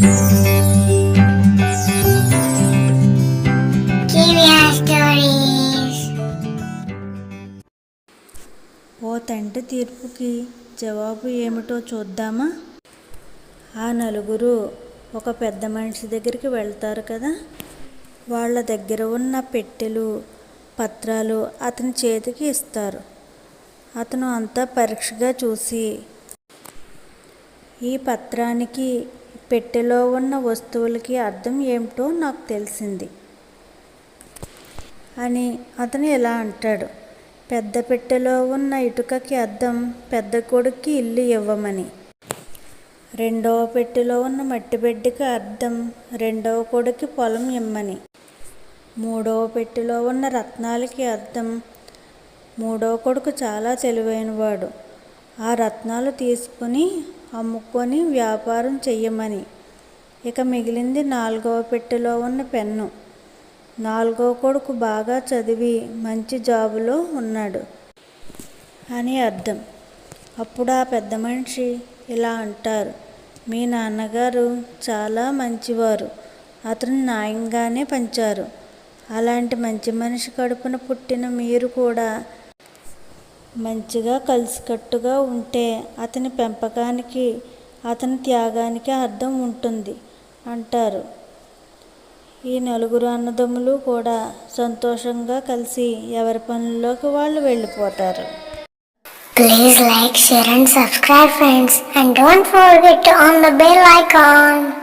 ఓ తండ్రి తీర్పుకి జవాబు ఏమిటో చూద్దామా? ఆ నలుగురు ఒక పెద్ద మనిషి దగ్గరికి వెళ్తారు కదా? వాళ్ళ దగ్గర ఉన్న పెట్టెలు పత్రాలు అతని చేతికి ఇస్తారు. అతను అంతా పరీక్షగా చూసి ఈ పత్రానికి పెట్టెలో ఉన్న వస్తువులకి అర్థం ఏమిటో నాకు తెలిసింది. అని అతను ఇలా అంటాడు. పెద్ద పెట్టెలో ఉన్న ఇటుకకి అద్దం పెద్ద కొడుక్కి ఇల్లు ఇవ్వమని. రెండవ పెట్టెలో ఉన్న మట్టి బిడ్డకి అద్దం రెండవ కొడుక్కి పొలం ఇమ్మని. మూడవ పెట్టెలో ఉన్న రత్నాలకి అద్దం మూడవ కొడుకు చాలా తెలివైనవాడు. ఆ రత్నాలు తీసుకుని అమ్ముకొని వ్యాపారం చెయ్యమని. ఇక మిగిలింది నాలుగవ పెట్టెలో ఉన్న పెన్ను. నాలుగో కొడుకు బాగా చదివి మంచి జాబులో ఉన్నాడు అని అర్థం. అప్పుడు ఆ పెద్ద మనిషి ఇలా అంటారు మీ నాన్నగారు చాలా మంచివారు అతను న్యాయంగానే పంచారు. అలాంటి మంచి మనిషి కడుపున పుట్టిన మీరు కూడా మంచిగా కలిసికట్టుగా ఉంటే అతని పెంపకానికి అతని త్యాగానికి అర్థం ఉంటుంది అంటారు. ఈ నలుగురు అన్నదమ్ములు కూడా సంతోషంగా కలిసి ఎవరి పనుల్లోకి వాళ్ళు వెళ్ళిపోతారు. Please like share and subscribe friends and don't forget on the bell icon.